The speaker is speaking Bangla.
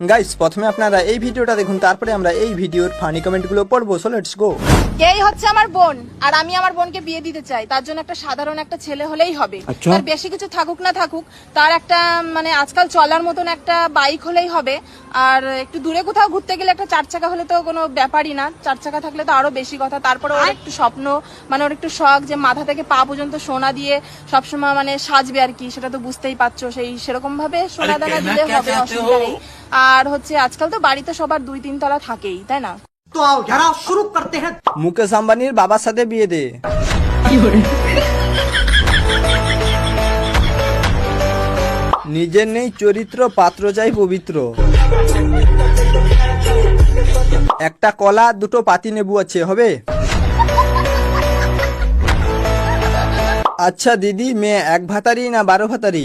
গাইস প্রথমে আপনারা এই ভিডিওটা দেখুন তারপরে আমরা এই ভিডিওর ফানি কমেন্টগুলো পড়ব সো লেটস গো এই হচ্ছে আমার বোন আর আমি আমার বোনকে বিয়ে দিতে চাই। তার জন্য একটা সাধারণ একটা ছেলে হলেই হবে। আচ্ছা। তার বেশি কিছু থাকুক না থাকুক তার একটা মানে আজকাল চলার মতন একটা বাইক হলেই হবে। আর একটু দূরে কোথাও ঘুরতে গেলে একটা চার চাকা হলে তো কোনো ব্যাপারই না। চার চাকা থাকলে তো আরও বেশি কথা। তারপরে ওর একটু স্বপ্ন মানে ওর একটু শখ যে মাথা থেকে পা পর্যন্ত সোনা দিয়ে সবসময় মানে সাজবে আর কি সেটা তো বুঝতেই পারছ। সেই সেরকম ভাবে সোনা দানা দিলে হবে অসুবিধা নেই। আর হচ্ছে আজকাল তো বাড়িতে সবার দুই তিন তলা থাকেই তাই না? তো যারা শুরু করতে হ্যাঁ। মুকেশ আম্বানির বাবার সাথে বিয়ে দে। নিজের নেই চরিত্র পাত্র চাই পবিত্র। একটা কলা দুটো পাতি নেবু আছে হবে? আচ্ছা দিদি মেয়ে এক ভাতারি না বারো ভাতারি?